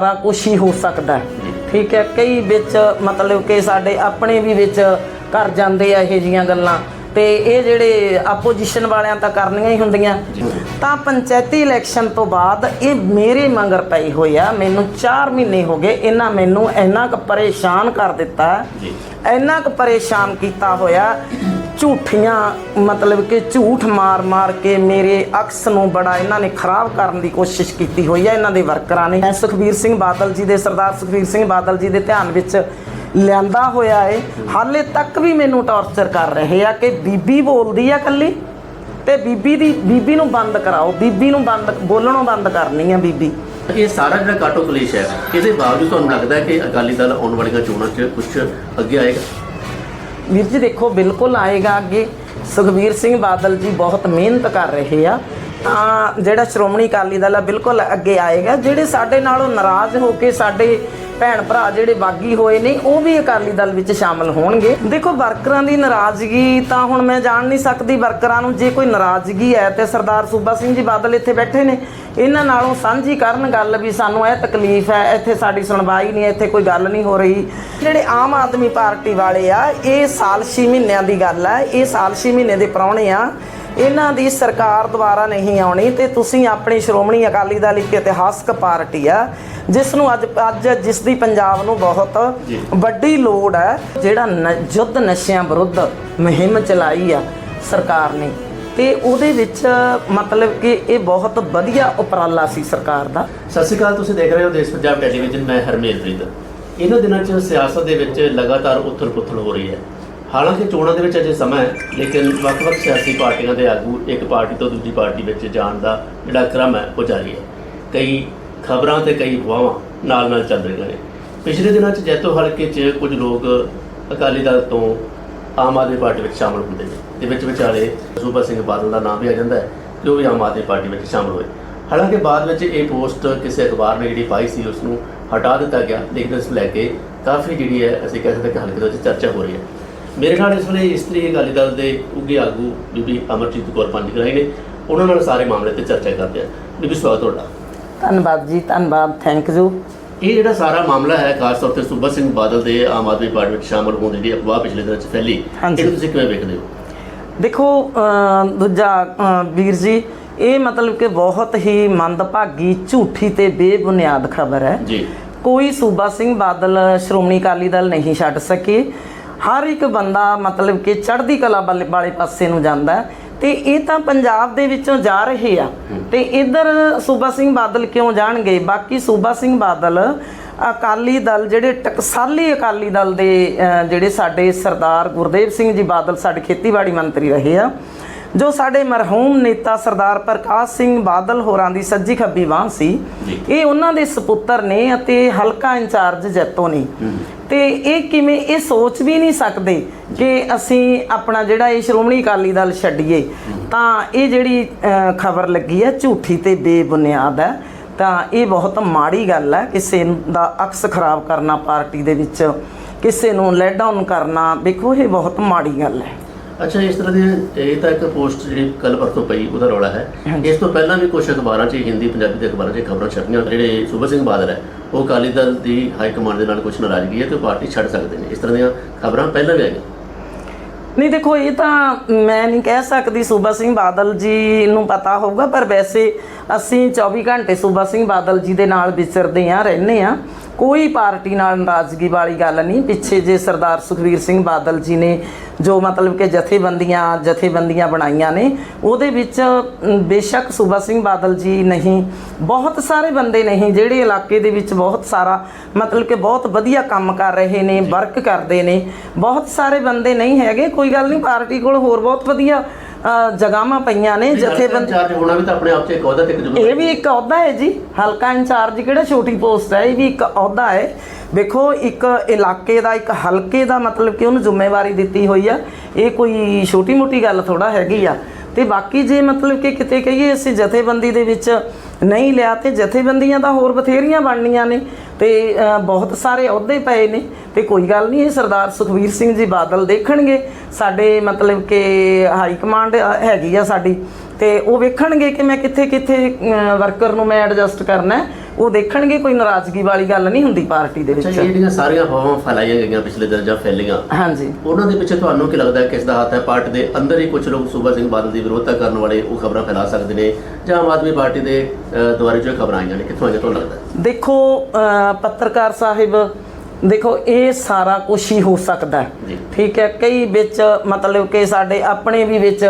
ਸਾਰਾ ਕੁਝ ਹੀ ਹੋ ਸਕਦਾ ਹੈ। ਠੀਕ ਹੈ ਕਈ ਵਿੱਚ ਮਤਲਬ ਕਿ ਸਾਡੇ ਆਪਣੇ ਵੀ ਵਿੱਚ ਕਰ ਜਾਂਦੇ ਆ ਇਹ ਜੀਆਂ ਗੱਲਾਂ। ਤੇ ਇਹ ਜਿਹੜੇ ਆਪੋਜੀਸ਼ਨ ਵਾਲਿਆਂ ਤਾਂ ਕਰਨੀਆਂ ਹੀ ਹੁੰਦੀਆਂ। ਤਾਂ ਪੰਚਾਇਤੀ ਇਲੈਕਸ਼ਨ ਤੋਂ ਬਾਅਦ ਇਹ ਮੇਰੇ ਮੰਗਰ ਪਈ ਹੋਈ ਆ। ਮੈਨੂੰ 4 ਮਹੀਨੇ ਹੋ ਗਏ ਇਹਨਾਂ ਮੈਨੂੰ ਇੰਨਾ ਕੁ ਪਰੇਸ਼ਾਨ ਕਰ ਦਿੱਤਾ। ਇੰਨਾ ਕੁ ਪਰੇਸ਼ਾਨ ਕੀਤਾ ਹੋਇਆ। ਝੂਠੀਆਂ, ਮਤਲਬ ਕਿ ਝੂਠ ਮਾਰ-ਮਾਰ ਕੇ ਮੇਰੇ ਅਕਸ ਨੂੰ ਬੜਾ ਇਹਨਾਂ ਨੇ ਖਰਾਬ ਕਰਨ ਦੀ ਕੋਸ਼ਿਸ਼ ਕੀਤੀ ਹੋਈ ਹੈ ਇਹਨਾਂ ਦੇ ਵਰਕਰਾਂ ਨੇ। ਸੁਖਬੀਰ ਸਿੰਘ ਬਾਦਲ ਜੀ ਦੇ, ਸਰਦਾਰ ਸੁਖਬੀਰ ਸਿੰਘ ਬਾਦਲ ਜੀ ਦੇ ਧਿਆਨ ਵਿੱਚ ਲਿਆਂਦਾ ਹੋਇਆ ਹੈ ਹਾਲੇ ਤੱਕ ਵੀ ਮੈਨੂੰ ਟੌਰਚਰ ਕਰ ਰਹੇ ਆ ਕਿ ਬੀਬੀ ਬੋਲਦੀ ਆ ਕੱਲੀ ਤੇ ਬੀਬੀ ਦੀ, ਬੀਬੀ ਨੂੰ ਬੰਦ ਕਰਾਓ। ਬੀਬੀ ਨੂੰ ਬੰਦ, ਬੋਲਣੋਂ ਬੰਦ ਕਰਨੀ ਆ ਬੀਬੀ। ਇਹ ਸਾਰਾ ਜਿਹੜਾ ਕਾਟੋ ਕਲੇਸ਼ ਹੈ, ਇਹਦੇ ਬਾਵਜੂਦ ਤੁਹਾਨੂੰ ਲੱਗਦਾ ਕਿ ਅਕਾਲੀ ਦਲ ਆਉਣ ਵਾਲੀਆਂ ਚੋਣਾਂ 'ਚ ਕੁਝ ਅੱਗੇ ਆਏਗਾ? ਵੀਰ ਜੀ ਦੇਖੋ, ਬਿਲਕੁਲ ਆਏਗਾ ਅੱਗੇ। ਸੁਖਬੀਰ ਸਿੰਘ ਬਾਦਲ ਜੀ ਬਹੁਤ ਮਿਹਨਤ ਕਰ ਰਹੇ ਆ। ਤਾਂ ਜਿਹੜਾ ਸ਼੍ਰੋਮਣੀ ਅਕਾਲੀ ਦਲ ਆ, ਬਿਲਕੁਲ ਅੱਗੇ ਆਏਗਾ। ਜਿਹੜੇ ਸਾਡੇ ਨਾਲੋਂ ਨਾਰਾਜ਼ ਹੋ ਕੇ ਸਾਡੇ ਭੈਣ ਭਰਾ ਜਿਹੜੇ ਬਾਗੀ ਹੋਏ ਨੇ, ਉਹ ਵੀ ਅਕਾਲੀ ਦਲ ਵਿੱਚ ਸ਼ਾਮਲ ਹੋਣਗੇ। ਦੇਖੋ, ਵਰਕਰਾਂ ਦੀ ਨਾਰਾਜ਼ਗੀ ਤਾਂ ਹੁਣ ਮੈਂ ਜਾਣ ਨਹੀਂ ਸਕਦੀ। ਵਰਕਰਾਂ ਨੂੰ ਜੇ ਕੋਈ ਨਾਰਾਜ਼ਗੀ ਹੈ ਤੇ ਸਰਦਾਰ ਸੂਬਾ ਸਿੰਘ ਜੀ ਬਾਦਲ ਇੱਥੇ ਬੈਠੇ ਨੇ, ਇਹਨਾਂ ਨਾਲੋਂ ਸਾਂਝੀ ਕਰਨ ਗੱਲ ਵੀ ਸਾਨੂੰ ਇਹ ਤਕਲੀਫ ਹੈ, ਇੱਥੇ ਸਾਡੀ ਸੁਣਵਾਈ ਨਹੀਂ, ਇੱਥੇ ਕੋਈ ਗੱਲ ਨਹੀਂ ਹੋ ਰਹੀ। ਜਿਹੜੇ ਆਮ ਆਦਮੀ ਪਾਰਟੀ ਵਾਲੇ ਆ, ਇਹ ਸਾਲ 6 ਮਹੀਨਿਆਂ ਦੀ ਗੱਲ ਹੈ, ਇਹ ਸਾਲ 6 ਮਹੀਨੇ ਦੇ ਪ੍ਰਾਹੁਣੇ ਆ ਇਹਨਾਂ ਦੀ ਸਰਕਾਰ ਦੁਆਰਾ ਨਹੀਂ ਆਉਣੀ ਤੇ ਤੁਸੀਂ ਆਪਣੀ ਸ਼੍ਰੋਮਣੀ ਅਕਾਲੀ ਦਲ ਇੱਕ ਇਤਿਹਾਸਕ ਪਾਰਟੀ ਆ ਜਿਸ ਨੂੰ ਅੱਜ ਅੱਜ ਜਿਸ ਦੀ ਪੰਜਾਬ ਨੂੰ ਬਹੁਤ। ਵੱਡੀ ਲੋੜ ਹੈ ਜਿਹੜਾ ਯੁੱਧ ਨਸ਼ਿਆਂ ਵਿਰੁੱਧ ਮੁਹਿੰਮ ਚਲਾਈ ਆ ਸਰਕਾਰ ਨੇ। ਤੇ ਉਹਦੇ ਵਿੱਚ ਮਤਲਬ ਕਿ ਇਹ ਬਹੁਤ ਵਧੀਆ ਉਪਰਾਲਾ ਸੀ ਸਰਕਾਰ ਦਾ। ਸਤਿ ਸ਼੍ਰੀ ਅਕਾਲ ਤੁਸੀਂ ਦੇਖ ਰਹੇ ਹੋ ਦੇਸ਼ ਪੰਜਾਬ ਟੈਲੀਵਿਜ਼ਨ ਮੈਂ ਹਰਮੇਲਪ੍ਰੀਤ ਇਹਨਾਂ ਦਿਨਾਂ 'ਚ ਸਿਆਸਤ ਦੇ ਵਿੱਚ ਲਗਾਤਾਰ ਉਥਲ-ਪੁਥਲ ਹੋ ਰਹੀ ਹੈ। ਹਾਲਾਂਕਿ ਚੋਣਾਂ ਦੇ ਵਿੱਚ ਅਜੇ ਸਮਾਂ ਹੈ, ਲੇਕਿਨ ਵੱਖ-ਵੱਖ ਸਿਆਸੀ ਪਾਰਟੀਆਂ ਦੇ ਆਗੂ ਇੱਕ ਪਾਰਟੀ ਤੋਂ ਦੂਜੀ ਪਾਰਟੀ ਵਿੱਚ ਜਾਣ ਦਾ ਜਿਹੜਾ ਕ੍ਰਮ ਹੈ, ਉਹ ਜਾਰੀ ਹੈ। ਕਈ ਖਬਰਾਂ ਤੇ ਕਈ ਅਫਵਾਹਾਂ ਨਾਲ-ਨਾਲ ਚੱਲ ਰਹੀਆਂ ਨੇ। ਪਿਛਲੇ ਦਿਨਾਂ 'ਚ ਜੈਤੋ ਹਲਕੇ 'ਚ ਕੁਝ ਲੋਕ ਅਕਾਲੀ ਦਲ ਤੋਂ ਆਮ ਆਦਮੀ ਪਾਰਟੀ ਵਿੱਚ ਸ਼ਾਮਲ ਹੁੰਦੇ ਨੇ ਤੇ ਵਿੱਚ ਵਿਚਾਲੇ ਸੂਬਾ ਸਿੰਘ ਬਾਦਲ ਦਾ ਨਾਮ ਵੀ ਆ ਜਾਂਦਾ ਹੈ ਕਿ ਉਹ ਵੀ ਆਮ ਆਦਮੀ ਪਾਰਟੀ ਵਿੱਚ ਸ਼ਾਮਲ ਹੋਏ। ਹਾਲਾਂਕਿ ਬਾਅਦ ਵਿੱਚ ਇਹ ਪੋਸਟ ਕਿਸੇ ਅਖਬਾਰ ਨੇ ਜਿਹੜੀ ਪਾਈ ਸੀ, ਉਸ ਨੂੰ ਹਟਾ ਦਿੱਤਾ ਗਿਆ, ਲੇਕਿਨ ਇਸ ਨੂੰ ਲੈ ਕੇ ਕਾਫੀ ਜਿਹੜੀ ਹੈ, ਅਸੀਂ ਕਹਿ ਸਕਦੇ ਕਿ ਹਲਕੇ ਦੇ ਵਿੱਚ ਚਰਚਾ ਹੋ ਰਹੀ ਹੈ। ਮੇਰੇ ਨਾਲ ਇਸ ਵੇਲੇ ਇਸਤਰੀ ਅਕਾਲੀ ਦਲ ਦੇ ਉੱਗੇ ਆਗੂ ਬੀਬੀ ਅਮਰਜੀਤ ਕੌਰ ਪੰਜ ਗਰਾਈ ਨੇ। ਉਹਨਾਂ ਨਾਲ ਸਾਰੇ ਮਾਮਲੇ ਤੇ ਚਰਚਾ ਕਰਦੇ ਹਾਂ ਬੀਬੀ ਸਵਾਗਤ ਤੁਹਾਡਾ। ਧੰਨਵਾਦ ਜੀ ਧੰਨਵਾਦ ਥੈਂਕ ਯੂ ਇਹ ਜਿਹੜਾ ਸਾਰਾ ਮਾਮਲਾ ਹੈ ਖਾਸ ਤੌਰ ਤੇ ਸੂਬਾ ਸਿੰਘ ਬਾਦਲ ਦੇ ਆਮ ਆਦਮੀ ਪਾਰਟੀ ਵਿੱਚ ਸ਼ਾਮਲ ਹੋਣ ਦੀ ਜਿਹੜੀ ਅਫਵਾਹ ਪਿਛਲੇ ਦਿਨਾਂ 'ਚ ਫੈਲੀ। ਇਹਨੂੰ ਤੁਸੀਂ ਕਿਵੇਂ ਵੇਖਦੇ ਹੋ? ਦੇਖੋ ਦੂਜਾ ਵੀਰ ਜੀ ਇਹ ਮਤਲਬ ਕਿ ਬਹੁਤ ਹੀ ਮੰਦਭਾਗੀ ਝੂਠੀ ਤੇ ਬੇਬੁਨਿਆਦ ਖਬਰ ਹੈ। ਜੀ। ਕੋਈ ਸੂਬਾ ਸਿੰਘ ਬਾਦਲ ਸ਼੍ਰੋਮਣੀ ਅਕਾਲੀ ਦਲ ਨਹੀਂ ਛੱਡ ਸਕੇ। ਹਰ ਇੱਕ ਬੰਦਾ ਮਤਲਬ ਕਿ ਚੜ੍ਹਦੀ ਕਲਾ ਵਾਲੇ ਪਾਸੇ ਨੂੰ ਜਾਂਦਾ ਤੇ ਇਹ ਤਾਂ ਪੰਜਾਬ ਦੇ ਵਿੱਚੋਂ ਜਾ ਰਹੇ ਆ। ਤੇ ਇਧਰ ਸੂਬਾ ਸਿੰਘ ਬਾਦਲ ਕਿਉਂ ਜਾਣਗੇ? ਬਾਕੀ ਸੂਬਾ ਸਿੰਘ ਬਾਦਲ ਅਕਾਲੀ ਦਲ ਜਿਹੜੇ ਟਕਸਾਲੀ ਅਕਾਲੀ ਦਲ ਦੇ ਜਿਹੜੇ ਸਾਡੇ ਸਰਦਾਰ ਗੁਰਦੇਵ ਸਿੰਘ ਜੀ ਬਾਦਲ ਸਾਡੇ ਖੇਤੀਬਾੜੀ ਮੰਤਰੀ ਰਹੇ ਆ ਜੋ ਸਾਡੇ ਮਰਹੂਮ ਨੇਤਾ ਸਰਦਾਰ ਪ੍ਰਕਾਸ਼ ਸਿੰਘ ਬਾਦਲ ਹੋਰਾਂ ਦੀ ਸੱਜੀ ਖੱਬੀ ਬਾਹ ਸੀ। ਇਹ ਉਹਨਾਂ ਦੇ ਸੁਪੁੱਤਰ ਨੇ ਅਤੇ ਹਲਕਾ ਇੰਚਾਰਜ ਜੈਤੋ ਨੇ। ਤੇ ਇਹ ਕਿਵੇਂ, ਇਹ ਸੋਚ ਵੀ ਨਹੀਂ ਸਕਦੇ ਕਿ ਅਸੀਂ ਆਪਣਾ ਜਿਹੜਾ ਇਹ ਸ਼੍ਰੋਮਣੀ ਅਕਾਲੀ ਦਲ ਛੱਡੀਏ। ਤਾਂ ਇਹ ਜਿਹੜੀ ਖਬਰ ਲੱਗੀ ਹੈ, ਝੂਠੀ ਤੇ ਬੇਬੁਨਿਆਦ ਹੈ। ਤਾਂ ਇਹ ਬਹੁਤ ਮਾੜੀ ਗੱਲ ਹੈ, ਕਿਸੇ ਦਾ ਅਕਸ ਖਰਾਬ ਕਰਨਾ ਪਾਰਟੀ ਦੇ ਵਿੱਚ, ਕਿਸੇ ਨੂੰ ਲੈਡ ਡਾਊਨ ਕਰਨਾ, ਦੇਖੋ ਇਹ ਬਹੁਤ ਮਾੜੀ ਗੱਲ ਹੈ। ਅੱਛਾ ਇਸ ਤਰ੍ਹਾਂ ਦੀ ਇਹ ਤਾਂ ਇੱਕ ਪੋਸਟ ਜਿਹੜੀ ਕੱਲ ਪਰਸੋਂ ਪਈ ਉਹਦਾ ਰੌਲਾ ਹੈ। ਇਸ ਤੋਂ ਪਹਿਲਾਂ ਵੀ ਕੁਝ ਅਖਬਾਰਾਂ 'ਚ ਹਿੰਦੀ ਪੰਜਾਬੀ ਦੇ ਅਖਬਾਰਾਂ 'ਚ ਖਬਰਾਂ ਛਪੀਆਂ ਜਿਹੜੇ ਸੂਬਾ ਸਿੰਘ ਬਾਦਲ ਹੈ ਉਹ ਅਕਾਲੀ ਦਲ ਦੀ ਹਾਈ ਕਮਾਂਡ ਦੇ ਨਾਲ ਕੁਝ ਨਾਰਾਜ਼ਗੀ ਹੈ ਤੇ ਉਹ ਪਾਰਟੀ ਛੱਡ ਸਕਦੇ ਨੇ। ਇਸ ਤਰ੍ਹਾਂ ਦੀਆਂ ਖਬਰਾਂ ਪਹਿਲਾਂ ਵੀ ਆਈਆਂ। ਨਹੀਂ ਦੇਖੋ ਇਹ ਤਾਂ ਮੈਂ ਨਹੀਂ ਕਹਿ ਸਕਦੀ ਸੂਬਾ ਸਿੰਘ ਬਾਦਲ ਜੀ ਨੂੰ ਪਤਾ ਹੋਊਗਾ ਪਰ ਵੈਸੇ ਅਸੀਂ 24 ਘੰਟੇ ਸੂਬਾ ਸਿੰਘ ਬਾਦਲ ਜੀ ਦੇ ਨਾਲ ਵਿਚਰਦੇ ਆ ਰਹਿੰਦੇ ਆ ਕੋਈ ਪਾਰਟੀ ਨਾਲ ਨਾਰਾਜ਼ਗੀ ਵਾਲੀ ਗੱਲ ਨਹੀਂ। ਪਿੱਛੇ ਜੇ ਸਰਦਾਰ ਸੁਖਵੀਰ ਸਿੰਘ ਬਾਦਲ ਜੀ ਨੇ ਜੋ ਮਤਲਬ ਕਿ ਜਥੇਬੰਦੀਆਂ ਜਥੇਬੰਦੀਆਂ ਬਣਾਈਆਂ ਨੇ ਉਹਦੇ ਵਿੱਚ ਬੇਸ਼ੱਕ ਸੂਬਾ ਸਿੰਘ ਬਾਦਲ ਜੀ ਨਹੀਂ। ਬਹੁਤ ਸਾਰੇ ਬੰਦੇ ਨਹੀਂ ਜਿਹੜੇ ਇਲਾਕੇ ਦੇ ਵਿੱਚ ਬਹੁਤ ਸਾਰਾ ਮਤਲਬ ਕਿ ਬਹੁਤ ਵਧੀਆ ਕੰਮ ਕਰ ਰਹੇ ਨੇ ਵਰਕ ਕਰਦੇ ਨੇ। ਬਹੁਤ ਸਾਰੇ ਬੰਦੇ ਨਹੀਂ ਹੈਗੇ ਕੋਈ ਗੱਲ ਨਹੀਂ ਪਾਰਟੀ ਕੋਲ ਹੋਰ ਬਹੁਤ ਵਧੀਆ ਅ, ਜਗ੍ਹਾਵਾਂ ਪਈਆਂ ਨੇ ਜਥੇਬੰਦੀ ਚਾਰਜ ਹੋਣਾ ਵੀ ਤਾਂ ਆਪਣੇ ਆਪ 'ਚ ਇੱਕ ਅਹੁਦਾ ਤੇ ਇੱਕ ਇਹ ਵੀ ਇੱਕ ਅਹੁਦਾ ਹੈ ਜੀ। ਹਲਕਾ ਇੰਚਾਰਜ ਕਿਹੜਾ ਛੋਟੀ ਪੋਸਟ ਹੈ? ਇਹ ਵੀ ਇੱਕ ਅਹੁਦਾ ਹੈ। ਵੇਖੋ ਇੱਕ ਇਲਾਕੇ ਦਾ ਇੱਕ ਹਲਕੇ ਦਾ ਮਤਲਬ ਕਿ ਉਹਨੂੰ ਜ਼ਿੰਮੇਵਾਰੀ ਦਿੱਤੀ ਹੋਈ ਆ। ਇਹ ਕੋਈ ਛੋਟੀ ਮੋਟੀ ਗੱਲ ਥੋੜਾ ਹੈਗੀ ਆ। ਤੇ ਬਾਕੀ ਜੇ ਮਤਲਬ ਕਿ ਕਿਤੇ ਕਹੀਏ ਅਸੀਂ ਜਥੇਬੰਦੀ ਦੇ ਵਿੱਚ ਨਹੀਂ ਲਿਆ ਤੇ ਜਥੇਬੰਦੀਆਂ ਤਾਂ ਹੋਰ ਬਥੇਰੀਆਂ ਬਣਨੀਆਂ ਨੇ ਤੇ ਬਹੁਤ ਸਾਰੇ ਅਹੁਦੇ ਪਏ ਨੇ ਤੇ ਕੋਈ ਗੱਲ ਨਹੀਂ, ਇਹ ਸਰਦਾਰ ਸੁਖਵੀਰ ਸਿੰਘ ਜੀ ਬਾਦਲ ਦੇਖਣਗੇ। ਸਾਡੇ ਮਤਲਬ ਕਿ ਹਾਈ ਕਮਾਂਡ ਹੈਗੀ ਆ ਸਾਡੀ ਤੇ ਉਹ ਵੇਖਣਗੇ ਕਿ ਮੈਂ ਕਿੱਥੇ ਕਿੱਥੇ ਵਰਕਰ ਨੂੰ ਮੈਂ ਐਡਜਸਟ ਕਰਨਾ ਉਹ ਦੇਖਣਗੇ ਕੋਈ ਨਾਰਾਜ਼ਗੀ ਵਾਲੀ ਗੱਲ ਨਹੀਂ ਹੁੰਦੀ ਪਾਰਟੀ ਦੇ ਅੱਛਾ ਵਿੱਚ। ਜਿਹੜੀਆਂ ਸਾਰੀਆਂ ਹਵਾਵਾਂ ਫੈਲਾਈਆਂ ਗਈਆਂ ਪਿਛਲੇ ਦਿਨ ਜਾਂ ਫੈਲੀਆਂ ਹਾਂਜੀ। ਉਹਨਾਂ ਦੇ ਪਿੱਛੇ ਤੁਹਾਨੂੰ ਕੀ ਲੱਗਦਾ ਹੈ ਕਿਸ ਦਾ ਹੱਥ ਹੈ? ਪਾਰਟੀ ਦੇ ਅੰਦਰ ਹੀ ਕੁਝ ਲੋਕ ਸੂਬਾ ਸਿੰਘ ਬਾਦਲ ਦੀ ਵਿਰੋਧਤਾ ਕਰਨ ਵਾਲੇ ਉਹ ਖਬਰਾਂ ਫੈਲਾ ਸਕਦੇ ਨੇ ਜਾਂ ਆਮ ਆਦਮੀ ਪਾਰਟੀ ਦੇ ਦੁਆਰੇ ਜੋ ਖਬਰਾਂ ਆਈਆਂ ਨੇ? ਕਿੱਥੋਂ ਆਈਆਂ ਤੁਹਾਨੂੰ ਲੱਗਦਾ ਹੈ? ਦੇਖੋ ਅਹ ਪੱਤਰਕਾਰ ਸਾਹਿਬ ਦੇਖੋ ਇਹ ਸਾਰਾ ਕੁਝ ਹੀ ਹੋ ਸਕਦਾ ਹੈ। ਜੀ। ਠੀਕ ਹੈ ਕਈ ਵਿੱਚ ਮਤਲਬ ਕਿ ਸਾਡੇ ਆਪਣੇ ਵੀ ਵਿੱਚ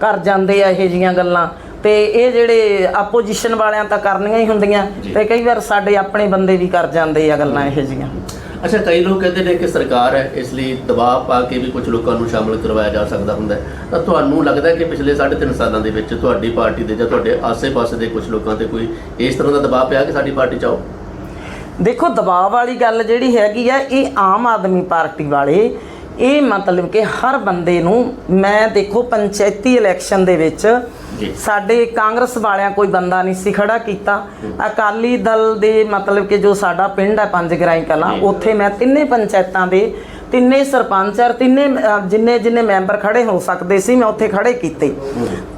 ਕਰ ਜਾਂਦੇ ਆ ਇਹ ਜੀਆਂ ਗੱਲਾਂ। ਤੇ ਇਹ ਜਿਹੜੇ ਆਪੋਜੀਸ਼ਨ ਵਾਲਿਆਂ ਤਾਂ ਕਰਨੀਆਂ ਹੀ ਹੁੰਦੀਆਂ। ਤੇ ਕਈ ਵਾਰ ਸਾਡੇ ਆਪਣੇ ਬੰਦੇ ਵੀ ਕਰ ਜਾਂਦੇ ਆ ਗੱਲਾਂ ਇਹ ਜੀਆਂ ਅੱਛਾ ਕਈ ਲੋਕ ਕਹਿੰਦੇ ਨੇ ਕਿ ਸਰਕਾਰ ਹੈ ਇਸ ਲਈ ਦਬਾਅ ਪਾ ਕੇ ਵੀ ਕੁਝ ਲੋਕਾਂ ਨੂੰ ਸ਼ਾਮਲ ਕਰਵਾਇਆ ਜਾ ਸਕਦਾ ਹੁੰਦਾ ਹੈ। ਤਾਂ ਤੁਹਾਨੂੰ ਲੱਗਦਾ ਕਿ ਪਿਛਲੇ 3.5 ਸਾਲਾਂ ਦੇ ਵਿੱਚ ਤੁਹਾਡੀ ਪਾਰਟੀ ਦੇ ਜਾਂ ਤੁਹਾਡੇ ਆਸੇ-ਪਾਸੇ ਦੇ ਕੁਝ ਲੋਕਾਂ ਤੇ ਕੋਈ ਇਸ ਤਰ੍ਹਾਂ ਦਾ ਦਬਾਅ ਪਿਆ ਕਿ ਸਾਡੀ ਪਾਰਟੀ ਚਾਹੋ ਦੇਖੋ ਦਬਾਅ ਵਾਲੀ ਗੱਲ ਜਿਹੜੀ ਹੈਗੀ ਆ ਇਹ ਆਮ ਆਦਮੀ ਪਾਰਟੀ ਵਾਲੇ ਇਹ ਮਤਲਬ ਕਿ ਹਰ ਬੰਦੇ ਨੂੰ ਮੈਂ ਦੇਖੋ ਪੰਚਾਇਤੀ ਇਲੈਕਸ਼ਨ ਦੇ ਵਿੱਚ। ਸਾਡੇ ਕਾਂਗਰਸ ਵਾਲਿਆਂ ਕੋਈ ਬੰਦਾ ਨਹੀਂ ਸੀ ਖੜਾ ਕੀਤਾ ਅਕਾਲੀ ਦਲ ਦੇ ਮਤਲਬ ਕਿ ਜੋ ਸਾਡਾ ਪਿੰਡ ਹੈ ਪੰਜ ਗਰਾਈ ਕਲਾਂ। ਉੱਥੇ ਮੈਂ ਤਿੰਨੇ ਪੰਚਾਇਤਾਂ ਦੇ ਤਿੰਨੇ ਸਰਪੰਚ ਔਰ ਤਿੰਨੇ ਜਿੰਨੇ ਜਿੰਨੇ ਮੈਂਬਰ ਖੜੇ ਹੋ ਸਕਦੇ ਸੀ ਮੈਂ ਉੱਥੇ ਖੜੇ ਕੀਤੇ।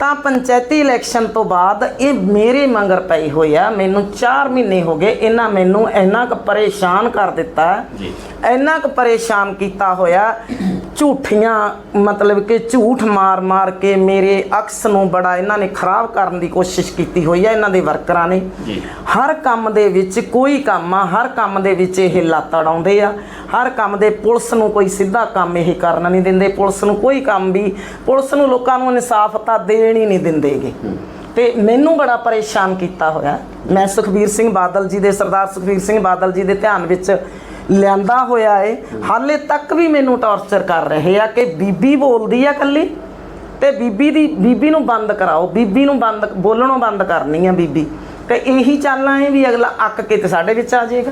ਤਾਂ ਪੰਚਾਇਤੀ ਇਲੈਕਸ਼ਨ ਤੋਂ ਬਾਅਦ ਇਹ ਮੇਰੇ ਮੰਗਰ ਪਏ ਹੋਏ ਆ। ਮੈਨੂੰ 4 ਮਹੀਨੇ ਹੋ ਗਏ ਇਹਨਾਂ ਮੈਨੂੰ ਇੰਨਾ ਕੁ ਪਰੇਸ਼ਾਨ ਕਰ ਦਿੱਤਾ। ਜੀ। ਇੰਨਾ ਕੁ ਪਰੇਸ਼ਾਨ ਕੀਤਾ ਹੋਇਆ ਝੂਠੀਆਂ ਮਤਲਬ ਕਿ ਝੂਠ ਮਾਰ-ਮਾਰ ਕੇ ਮੇਰੇ ਅਕਸ ਨੂੰ ਬੜਾ ਇਹਨਾਂ ਨੇ ਖਰਾਬ ਕਰਨ ਦੀ ਕੋਸ਼ਿਸ਼ ਕੀਤੀ ਹੋਈ ਹੈ ਇਹਨਾਂ ਦੇ ਵਰਕਰਾਂ ਨੇ। ਜੀ। ਹਰ ਕੰਮ ਦੇ ਵਿੱਚ ਕੋਈ ਕੰਮ ਆ ਹਰ ਕੰਮ ਦੇ ਵਿੱਚ ਇਹ ਲੱਤ ਅੜਾਉਂਦੇ ਆ। ਹਰ ਕੰਮ ਦੇ ਪੁਲਿਸ ਨੂੰ ਕੋਈ ਸਿੱਧਾ ਕੰਮ ਇਹ ਕਰਨ ਨਹੀਂ ਦਿੰਦੇ, ਪੁਲਿਸ ਨੂੰ ਕੋਈ ਕੰਮ ਵੀ, ਪੁਲਿਸ ਨੂੰ ਲੋਕਾਂ ਨੂੰ ਇਨਸਾਫ ਤਾਂ ਦੇਣ ਹੀ ਨਹੀਂ ਦਿੰਦੇਗੇ। ਤੇ ਮੈਨੂੰ ਬੜਾ ਪਰੇਸ਼ਾਨ ਕੀਤਾ ਹੋਇਆ। ਮੈਂ ਸੁਖਬੀਰ ਸਿੰਘ ਬਾਦਲ ਜੀ ਦੇ, ਸਰਦਾਰ ਸੁਖਬੀਰ ਸਿੰਘ ਬਾਦਲ ਜੀ ਦੇ ਧਿਆਨ ਵਿੱਚ ਲਿਆਂਦਾ ਹੋਇਆ ਏ। ਹਾਲੇ ਤੱਕ ਵੀ ਮੈਨੂੰ ਟੌਰਚਰ ਕਰ ਰਹੇ ਆ ਕਿ ਬੀਬੀ ਬੋਲਦੀ ਆ ਕੱਲੀ ਤੇ ਬੀਬੀ ਦੀ, ਬੀਬੀ ਨੂੰ ਬੰਦ ਕਰਾਓ, ਬੀਬੀ ਨੂੰ ਬੰਦ, ਬੋਲਣੋਂ ਬੰਦ ਕਰਨੀ ਆ ਬੀਬੀ। ਤੇ ਇਹੀ ਚਾਲਾਂ ਏ ਵੀ ਅਗਲਾ ਅੱਕ ਕੇ ਤੇ ਸਾਡੇ ਵਿੱਚ ਆ ਜਾਏਗਾ।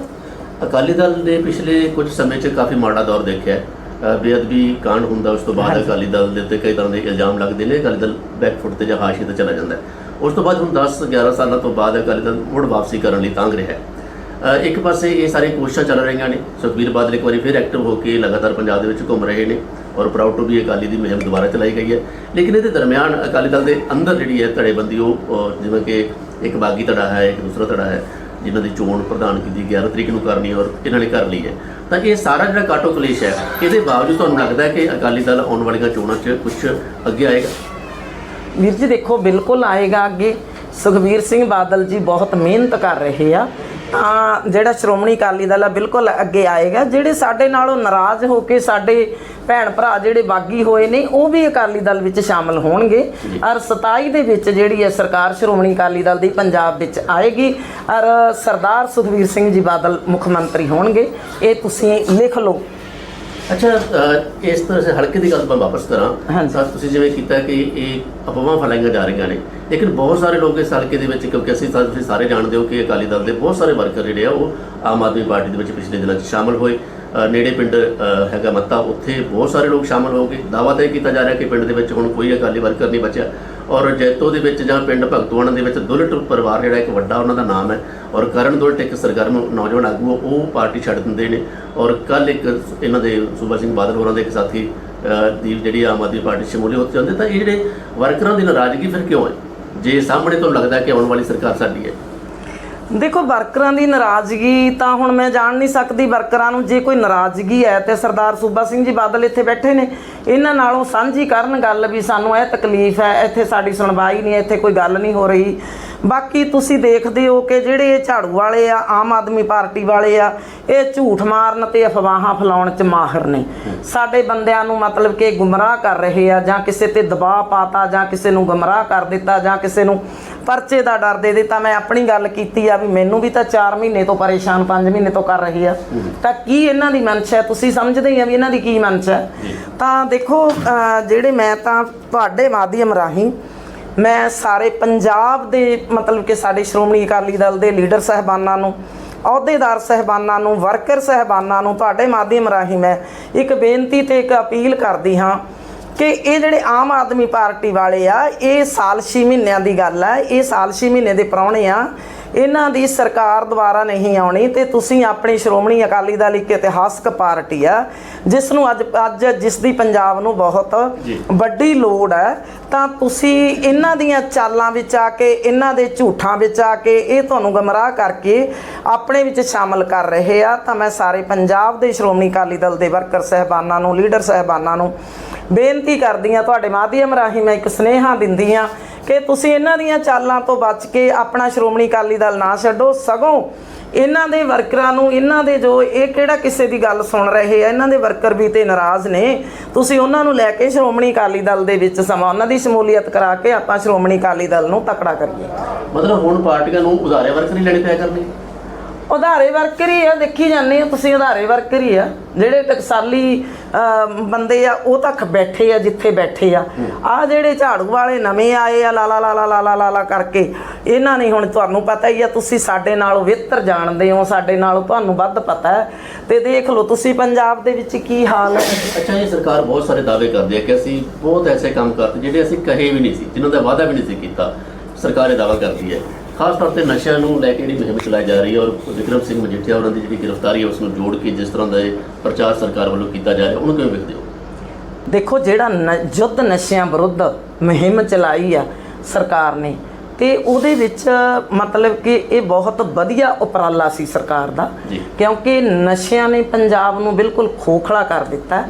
ਅਕਾਲੀ ਦਲ ਨੇ ਪਿਛਲੇ ਕੁਝ ਸਮੇਂ 'ਚ ਕਾਫੀ ਮਾੜਾ ਦੌਰ ਦੇਖਿਆ ਹੈ। ਬੇਅਦਬੀ ਕਾਂਡ ਹੁੰਦਾ ਉਸ ਤੋਂ ਬਾਅਦ। ਅਕਾਲੀ ਦਲ ਦੇ ਉੱਤੇ ਕਈ ਤਰ੍ਹਾਂ ਦੇ ਇਲਜ਼ਾਮ ਲੱਗਦੇ ਨੇ ਅਕਾਲੀ ਦਲ ਬੈਕਫੁੱਟ ਤੇ ਜਾਂ ਹਾਸ਼ੀਏ ਤੇ ਚਲਾ ਜਾਂਦਾ ਹੈ। ਉਸ ਤੋਂ ਬਾਅਦ ਹੁਣ 10 11 ਸਾਲਾਂ ਤੋਂ ਬਾਅਦ ਅਕਾਲੀ ਦਲ ਮੁੜ ਵਾਪਸੀ ਕਰਨ ਲਈ ਤਾਂਗ ਰਿਹਾ ਹੈ। ਇੱਕ ਪਾਸੇ ਇਹ ਸਾਰੀਆਂ ਕੋਸ਼ਿਸ਼ਾਂ ਚੱਲ ਰਹੀਆਂ ਨੇ ਸੁਖਬੀਰ ਬਾਦਲ ਇੱਕ ਵਾਰੀ ਫਿਰ ਐਕਟਿਵ ਹੋ ਕੇ ਲਗਾਤਾਰ ਪੰਜਾਬ ਦੇ ਵਿੱਚ ਘੁੰਮ ਰਹੇ ਨੇ ਔਰ ਪ੍ਰਾਊਡ ਟੂ ਵੀ ਅਕਾਲੀ ਦੀ ਮੁਹਿੰਮ ਦੁਬਾਰਾ ਚਲਾਈ ਗਈ ਹੈ। ਲੇਕਿਨ ਇਹਦੇ ਦਰਮਿਆਨ ਅਕਾਲੀ ਦਲ ਦੇ ਅੰਦਰ ਜਿਹੜੀ ਹੈ ਧੜੇਬੰਦੀ ਉਹ ਜਿਵੇਂ ਕਿ ਇੱਕ ਬਾਗੀ ਧੜਾ ਹੈ ਇੱਕ ਦੂਸਰਾ ਧੜਾ ਹੈ ਜਿਨ੍ਹਾਂ ਦੀ ਚੋਣ ਪ੍ਰਧਾਨ ਕੀਤੀ 11 ਤਰੀਕ ਨੂੰ ਕਰਨੀ ਹੈ ਔਰ ਇਹਨਾਂ ਨੇ ਕਰ ਲਈ ਹੈ। ਤਾਂ ਇਹ ਸਾਰਾ ਜਿਹੜਾ ਕਾਟੋ ਕਲੇਸ਼ ਹੈ ਇਹਦੇ ਬਾਵਜੂਦ ਤੁਹਾਨੂੰ ਲੱਗਦਾ ਹੈ ਕਿ ਅਕਾਲੀ ਦਲ ਆਉਣ ਵਾਲੀਆਂ ਚੋਣਾਂ 'ਚ ਕੁਝ ਅੱਗੇ ਆਏਗਾ? ਵੀਰ ਜੀ ਦੇਖੋ, ਬਿਲਕੁਲ ਆਏਗਾ ਅੱਗੇ। ਸੁਖਬੀਰ ਸਿੰਘ ਬਾਦਲ ਜੀ ਬਹੁਤ ਮਿਹਨਤ ਕਰ ਰਹੇ ਆ। ਤਾਂ ਜਿਹੜਾ ਸ਼੍ਰੋਮਣੀ ਅਕਾਲੀ ਦਲ ਆ ਬਿਲਕੁਲ ਅੱਗੇ ਆਏਗਾ। ਜਿਹੜੇ ਸਾਡੇ ਨਾਲੋਂ ਨਾਰਾਜ਼ ਹੋ ਕੇ ਸਾਡੇ ਭੈਣ ਭਰਾ ਜਿਹੜੇ ਬਾਗੀ ਹੋਏ ਨੇ ਉਹ ਵੀ ਅਕਾਲੀ ਦਲ ਵਿੱਚ ਸ਼ਾਮਲ ਹੋਣਗੇ। ਔਰ 27 ਦੇ ਵਿੱਚ ਜਿਹੜੀ ਹੈ ਸਰਕਾਰ ਸ਼੍ਰੋਮਣੀ ਅਕਾਲੀ ਦਲ ਦੀ ਪੰਜਾਬ ਵਿੱਚ ਆਏਗੀ ਔਰ ਸਰਦਾਰ ਸੁਖਬੀਰ ਸਿੰਘ ਜੀ ਬਾਦਲ ਮੁੱਖ ਮੰਤਰੀ ਹੋਣਗੇ। ਇਹ ਤੁਸੀਂ ਲਿਖ ਲਓ। ਅੱਛਾ ਇਸ ਤਰ੍ਹਾਂ ਸੇ ਹਲਕੇ ਦੀ ਗੱਲ ਮੈਂ ਵਾਪਸ ਕਰਾਂ। ਹਾਂਜੀ। ਤਾਂ ਤੁਸੀਂ ਜਿਵੇਂ ਕੀਤਾ ਕਿ ਇਹ ਅਫਵਾਹਾਂ ਫੈਲਾਈਆਂ ਜਾ ਰਹੀਆਂ ਨੇ। ਲੇਕਿਨ ਬਹੁਤ ਸਾਰੇ ਲੋਕ ਇਸ ਹਲਕੇ ਦੇ ਵਿੱਚ ਕਿਉਂਕਿ ਅਸੀਂ ਤਾਂ ਤੁਸੀਂ ਸਾਰੇ ਜਾਣਦੇ ਹੋ ਕਿ ਅਕਾਲੀ ਦਲ ਦੇ ਬਹੁਤ ਸਾਰੇ ਵਰਕਰ ਜਿਹੜੇ ਆ ਉਹ ਆਮ ਆਦਮੀ ਪਾਰਟੀ ਦੇ ਵਿੱਚ ਪਿਛਲੇ ਦਿਨਾਂ 'ਚ ਸ਼ਾਮਲ ਹੋਏ। ਨੇੜੇ ਪਿੰਡ ਹੈਗਾ ਮੱਤਾ ਉੱਥੇ ਬਹੁਤ ਸਾਰੇ ਲੋਕ ਸ਼ਾਮਲ ਹੋ ਗਏ। ਦਾਅਵਾ ਤਾਂ ਇਹ ਕੀਤਾ ਜਾ ਰਿਹਾ ਕਿ ਪਿੰਡ ਦੇ ਵਿੱਚ ਹੁਣ ਕੋਈ ਅਕਾਲੀ ਵਰਕਰ ਨਹੀਂ ਬਚਿਆ। ਔਰ ਜੈਤੋ ਦੇ ਵਿੱਚ ਜਾਂ ਪਿੰਡ ਭਗਤੂਆਣਾ ਦੇ ਵਿੱਚ ਦੁਲਟ ਪਰਿਵਾਰ ਜਿਹੜਾ ਇੱਕ ਵੱਡਾ ਉਹਨਾਂ ਦਾ ਨਾਮ ਹੈ ਔਰ ਕਰਨ ਦੁਲਟ ਇੱਕ ਸਰਗਰਮ ਨੌਜਵਾਨ ਆਗੂ ਉਹ ਪਾਰਟੀ ਛੱਡ ਦਿੰਦੇ ਨੇ ਔਰ ਕੱਲ ਇੱਕ ਇਹਨਾਂ ਦੇ ਸੂਬਾ ਸਿੰਘ ਬਾਦਲ ਹੋਰਾਂ ਦੇ ਇੱਕ ਸਾਥੀ ਅ, ਦੀ ਜਿਹੜੀ ਆਮ ਆਦਮੀ ਪਾਰਟੀ ਸ਼ਮੂਲੀਅਤ ਹੋ ਜਾਂਦੇ ਤਾਂ ਇਹ ਜਿਹੜੇ ਵਰਕਰਾਂ ਦੀ ਨਾਰਾਜ਼ਗੀ ਫਿਰ ਕਿਉਂ ਹੈ? ਜੇ ਸਾਹਮਣੇ ਤੋਂ ਲੱਗਦਾ ਕਿ ਆਉਣ ਵਾਲੀ ਸਰਕਾਰ ਸਾਡੀ ਹੈ ਦੇਖੋ, ਵਰਕਰਾਂ ਦੀ ਨਾਰਾਜ਼ਗੀ ਤਾਂ ਹੁਣ ਮੈਂ ਜਾਣ ਨਹੀਂ ਸਕਦੀ। ਵਰਕਰਾਂ ਨੂੰ ਜੇ ਕੋਈ ਨਾਰਾਜ਼ਗੀ ਹੈ ਤੇ ਸਰਦਾਰ ਸੂਬਾ ਸਿੰਘ ਜੀ ਬਾਦਲ ਇੱਥੇ ਬੈਠੇ ਨੇ, ਇਹਨਾਂ ਨਾਲੋਂ ਸਾਂਝੀ ਕਰਨ ਗੱਲ ਵੀ ਸਾਨੂੰ ਇਹ ਤਕਲੀਫ ਹੈ, ਇੱਥੇ ਸਾਡੀ ਸੁਣਵਾਈ ਨਹੀਂ, ਇੱਥੇ ਕੋਈ ਗੱਲ ਨਹੀਂ ਹੋ ਰਹੀ। ਬਾਕੀ ਤੁਸੀਂ ਦੇਖਦੇ ਹੋ ਕਿ ਜਿਹੜੇ ਇਹ ਝਾੜੂ ਵਾਲੇ ਆ, ਆਮ ਆਦਮੀ ਪਾਰਟੀ ਵਾਲੇ ਆ, ਇਹ ਝੂਠ ਮਾਰਨ ਤੇ ਅਫਵਾਹਾਂ ਫੈਲਾਉਣ ਚ ਮਾਹਿਰ ਨੇ। ਸਾਡੇ ਬੰਦਿਆਂ ਨੂੰ ਮਤਲਬ ਕਿ ਗੁੰਮਰਾਹ ਕਰ ਰਹੇ ਆ, ਜਾਂ ਕਿਸੇ ਤੇ ਦਬਾਅ ਪਾਤਾ, ਜਾਂ ਕਿਸੇ ਨੂੰ ਗੁੰਮਰਾਹ ਕਰ ਦਿੱਤਾ, ਜਾਂ ਕਿਸੇ ਨੂੰ ਪਰਚੇ ਦਾ ਡਰ ਦੇ ਦਿੱਤਾ ਮੈਂ ਆਪਣੀ ਗੱਲ ਕੀਤੀ ਆ ਵੀ ਮੈਨੂੰ ਵੀ ਤਾਂ 4 ਮਹੀਨੇ ਤੋਂ ਪਰੇਸ਼ਾਨ 5 ਮਹੀਨੇ ਤੋਂ ਕਰ ਰਹੀ ਆ। ਤਾਂ ਕੀ ਇਹਨਾਂ ਦੀ ਮਨਸ਼ਾ ਹੈ? ਤੁਸੀਂ ਸਮਝਦੇ ਹੀ ਆ ਵੀ ਇਹਨਾਂ ਦੀ ਕੀ ਮਨਸ਼ਾ ਹੈ। ਤਾਂ ਦੇਖੋ ਜਿਹੜੇ ਮੈਂ ਤਾਂ ਤੁਹਾਡੇ ਮਾਧਿਅਮ ਰਾਹੀਂ ਮੈਂ ਸਾਰੇ ਪੰਜਾਬ ਦੇ ਮਤਲਬ ਕਿ ਸਾਡੇ ਸ਼੍ਰੋਮਣੀ ਅਕਾਲੀ ਦਲ ਦੇ ਲੀਡਰ ਸਹਿਬਾਨਾਂ ਨੂੰ ਅਹੁਦੇਦਾਰ ਸਹਿਬਾਨਾਂ ਨੂੰ ਵਰਕਰ ਸਹਿਬਾਨਾਂ ਨੂੰ ਤੁਹਾਡੇ ਮਾਧਿਅਮ ਰਾਹੀਂ ਮੈਂ ਇੱਕ ਬੇਨਤੀ ਤੇ ਇੱਕ ਅਪੀਲ ਕਰਦੀ ਹਾਂ ਕਿ ਇਹ ਜਿਹੜੇ ਆਮ ਆਦਮੀ ਪਾਰਟੀ ਵਾਲੇ ਆ, ਇਹ ਸਾਲ 6 ਮਹੀਨਿਆਂ ਦੀ ਗੱਲ ਆ, ਇਹ ਸਾਲ 6 ਮਹੀਨੇ ਦੇ ਪ੍ਰਾਹੁਣੇ ਆ। ਇਹਨਾਂ ਦੀ ਸਰਕਾਰ ਦੁਆਰਾ ਨਹੀਂ ਆਉਣੀ ਤੇ ਤੁਸੀਂ ਆਪਣੀ ਸ਼੍ਰੋਮਣੀ ਅਕਾਲੀ ਦਲ ਇੱਕ ਇਤਿਹਾਸਕ ਪਾਰਟੀ ਆ ਜਿਸ ਨੂੰ ਅੱਜ ਅੱਜ ਜਿਸ ਦੀ ਪੰਜਾਬ ਨੂੰ ਬਹੁਤ। ਵੱਡੀ ਲੋੜ ਹੈ ਤਾਂ ਤੁਸੀਂ ਇਹਨਾਂ ਦੀਆਂ ਚਾਲਾਂ ਵਿੱਚ ਆ ਕੇ ਇਹਨਾਂ ਦੇ ਝੂਠਾਂ ਵਿੱਚ ਆ ਕੇ ਇਹ ਤੁਹਾਨੂੰ ਗਮਰਾਹ ਕਰਕੇ ਆਪਣੇ ਵਿੱਚ ਸ਼ਾਮਲ ਕਰ ਰਹੇ ਆ ਤਾਂ ਮੈਂ ਸਾਰੇ ਪੰਜਾਬ ਦੇ ਸ਼੍ਰੋਮਣੀ ਅਕਾਲੀ ਦਲ ਦੇ ਵਰਕਰ ਸਹਿਬਾਨਾਂ ਨੂੰ ਲੀਡਰ ਸਹਿਬਾਨਾਂ ਨੂੰ ਬੇਨਤੀ ਕਰਦੀ ਆ ਤੁਹਾਡੇ ਮਾਧਿਅਮ ਰਾਹੀਂ ਮੈਂ ਇੱਕ ਸਨੇਹਾ ਦਿੰਦੀ ਆ ਕਿ ਤੁਸੀਂ ਇਹਨਾਂ ਦੀਆਂ ਚਾਲਾਂ ਤੋਂ ਬਚ ਕੇ ਆਪਣਾ ਸ਼੍ਰੋਮਣੀ ਅਕਾਲੀ ਦਲ ਨਾ ਛੱਡੋ ਸਗੋਂ ਇਹਨਾਂ ਦੇ ਵਰਕਰਾਂ ਨੂੰ ਇਹਨਾਂ ਦੇ ਜੋ ਇਹ ਕਿਹੜਾ ਕਿਸੇ ਦੀ ਗੱਲ ਸੁਣ ਰਹੇ ਆ ਇਹਨਾਂ ਦੇ ਵਰਕਰ ਵੀ ਤੇ ਨਾਰਾਜ਼ ਨੇ। ਤੁਸੀਂ ਉਹਨਾਂ ਨੂੰ ਲੈ ਕੇ ਸ਼੍ਰੋਮਣੀ ਅਕਾਲੀ ਦਲ ਦੇ ਵਿੱਚ ਸਮਾਂ ਉਹਨਾਂ ਦੀ ਸ਼ਮੂਲੀਅਤ ਕਰਾ ਕੇ ਆਪਾਂ ਸ਼੍ਰੋਮਣੀ ਅਕਾਲੀ ਦਲ ਨੂੰ ਤਕੜਾ ਕਰੀਏ। ਮਤਲਬ ਹੁਣ ਪਾਰਟੀਆਂ ਨੂੰ ਉਧਾਰੇ ਵਰਕਰ ਹੀ ਲੈਣੇ ਪਿਆ ਕਰਨੇ। ਉਧਾਰੇ ਵਰਕਰ ਹੀ ਆ ਦੇਖੀ ਜਾਂਦੇ ਆ ਤੁਸੀਂ ਉਧਾਰੇ ਵਰਕਰ ਹੀ ਆ ਜਿਹੜੇ ਟਕਸਾਲੀ ਬੰਦੇ ਆ, ਉਹ ਤੱਕ ਬੈਠੇ ਆ, ਜਿੱਥੇ ਬੈਠੇ ਆ। ਆ ਜਿਹੜੇ ਝਾੜੂ ਵਾਲੇ ਨਵੇਂ ਆਏ ਆ ਲਾਲਾ ਲਾਲਾ ਲਾਲਾ ਲਾਲਾ ਕਰਕੇ, ਇਹਨਾਂ ਨੇ ਹੁਣ ਤੁਹਾਨੂੰ ਪਤਾ ਹੀ ਆ, ਤੁਸੀਂ ਸਾਡੇ ਨਾਲੋਂ ਬਿਹਤਰ ਜਾਣਦੇ ਹੋ, ਸਾਡੇ ਨਾਲੋਂ ਤੁਹਾਨੂੰ ਵੱਧ ਪਤਾ ਹੈ। ਤੇ ਦੇਖ ਲਓ, ਤੁਸੀਂ ਪੰਜਾਬ ਦੇ ਵਿੱਚ ਕੀ ਹਾਲ ਹੈ? ਅੱਛਾ ਜੀ ਸਰਕਾਰ ਬਹੁਤ ਸਾਰੇ ਦਾਅਵੇ ਕਰਦੀ ਹੈ ਕਿ ਅਸੀਂ ਬਹੁਤ ਐਸੇ ਕੰਮ ਕਰਦੇ ਜਿਹੜੇ ਅਸੀਂ ਕਹੇ ਵੀ ਨਹੀਂ ਸੀ, ਜਿਨ੍ਹਾਂ ਦਾ ਵਾਅਦਾ ਵੀ ਨਹੀਂ ਸੀ ਕੀਤਾ, ਸਰਕਾਰ ਇਹ ਦਾਅਵਾ ਕਰਦੀ ਹੈ। ਖਾਸ ਤੌਰ ਤੇ ਨਸ਼ਿਆਂ ਨੂੰ ਲੈ ਕੇ ਜਿਹੜੀ ਮੁਹਿੰਮ ਚਲਾਈ ਜਾ ਰਹੀ ਹੈ ਔਰ ਵਿਕਰਮ ਸਿੰਘ ਮਜੀਠੀਆ ਉਹਨਾਂ ਦੀ ਜਿਹੜੀ ਗ੍ਰਿਫਤਾਰੀ ਹੈ ਉਸ ਨੂੰ ਜੋੜ ਕੇ ਜਿਸ ਤਰ੍ਹਾਂ ਦਾ ਇਹ ਪ੍ਰਚਾਰ ਸਰਕਾਰ ਵੱਲੋਂ ਕੀਤਾ ਜਾ ਰਿਹਾ ਉਹਨੂੰ ਕਿਵੇਂ ਵੇਖਦੇ ਹੋ ਦੇਖੋ ਜਿਹੜਾ ਯੁੱਧ ਨਸ਼ਿਆਂ ਵਿਰੁੱਧ ਮੁਹਿੰਮ ਚਲਾਈ ਆ ਸਰਕਾਰ ਨੇ ਤੇ ਉਹਦੇ ਵਿੱਚ ਮਤਲਬ ਕਿ ਇਹ ਬਹੁਤ ਵਧੀਆ ਉਪਰਾਲਾ ਸੀ ਸਰਕਾਰ ਦਾ। ਕਿਉਂਕਿ ਨਸ਼ਿਆਂ ਨੇ ਪੰਜਾਬ ਨੂੰ ਬਿਲਕੁਲ ਖੋਖਲਾ ਕਰ ਦਿੱਤਾ।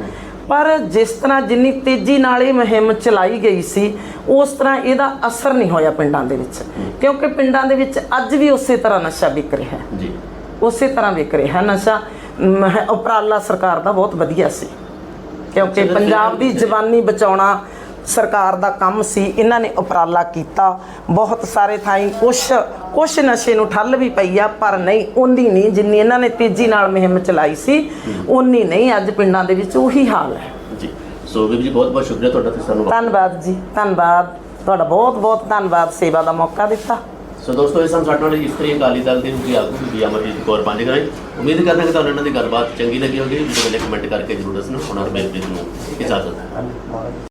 ਪਰ ਜਿਸ ਤਰ੍ਹਾਂ ਜਿੰਨੀ ਤੇਜ਼ੀ ਨਾਲ ਇਹ ਮੁਹਿੰਮ ਚਲਾਈ ਗਈ ਸੀ ਉਸ ਤਰ੍ਹਾਂ ਇਹਦਾ ਅਸਰ ਨਹੀਂ ਹੋਇਆ ਪਿੰਡਾਂ ਦੇ ਵਿੱਚ। ਕਿਉਂਕਿ ਪਿੰਡਾਂ ਦੇ ਵਿੱਚ ਅੱਜ ਵੀ ਉਸੇ ਤਰ੍ਹਾਂ ਨਸ਼ਾ ਵਿਕ ਰਿਹਾ। ਹੈ ਜੀ। ਉਸੇ ਤਰ੍ਹਾਂ ਵਿਕ ਰਿਹਾ। ਨਸ਼ਾ ਮਹ- ਉਪਰਾਲਾ ਸਰਕਾਰ ਦਾ ਬਹੁਤ ਵਧੀਆ ਸੀ। ਕਿਉਂਕਿ ਪੰਜਾਬ ਦੀ ਹੈ। ਜਵਾਨੀ ਬਚਾਉਣਾ ਸਰਕਾਰ ਦਾ ਕੰਮ ਸੀ ਇਹਨਾਂ ਨੇ ਉਪਰਾਲਾ ਕੀਤਾ। ਬਹੁਤ ਸਾਰੇ ਥਾਈਂ ਕੁਛ ਕੁਛ ਨਸ਼ੇ ਨੂੰ ਠੱਲ ਵੀ ਪਈ ਆ ਪਰ ਨਹੀਂ ਉਨੀ ਨਹੀਂ ਜਿੰਨੀ ਇਹਨਾਂ ਨੇ ਤੇਜ਼ੀ ਨਾਲ ਮੁਹਿੰਮ ਚਲਾਈ ਸੀ ਉਨੀ ਨਹੀਂ ਅੱਜ ਪਿੰਡਾਂ ਦੇ ਵਿੱਚ ਉਹੀ ਹਾਲ ਹੈ। ਜੀ। ਸੋ ਵੀਰ ਜੀ ਬਹੁਤ ਬਹੁਤ ਸ਼ੁਕਰੀਆ ਤੁਹਾਡਾ ਤੇ ਸਾਨੂੰ ਧੰਨਵਾਦ ਜੀ ਧੰਨਵਾਦ। ਤੁਹਾਡਾ ਬਹੁਤ ਬਹੁਤ ਧੰਨਵਾਦ ਸੇਵਾ ਦਾ ਮੌਕਾ ਦਿੱਤਾ। ਸੋ ਦੋਸਤੋ ਇਹ ਸਨ ਸਾਡੇ ਨਾਲ ਇਸਤਰੀ ਅਕਾਲੀ ਦਲ ਦੇ ਮੁਖੀ ਆਗੂ ਬੀਬੀ ਅਮਰਜੀਤ ਕੌਰ ਗਰਾਈ ਉਮੀਦ ਕਰਦਾ ਕਿ ਤੁਹਾਨੂੰ ਇਹਨਾਂ ਦੀ ਗੱਲਬਾਤ ਚੰਗੀ ਲੱਗੀ ਹੋਵੇਗੀ। ਵੀਡੀਓ ਕਮੈਂਟ ਕਰਕੇ ਜਰੂਰ ਦੱਸਣਾ। ਨੂੰ ਬੇਨਤੀ ਨੂੰ ਇਜਾਜ਼ਤ। ਹੈ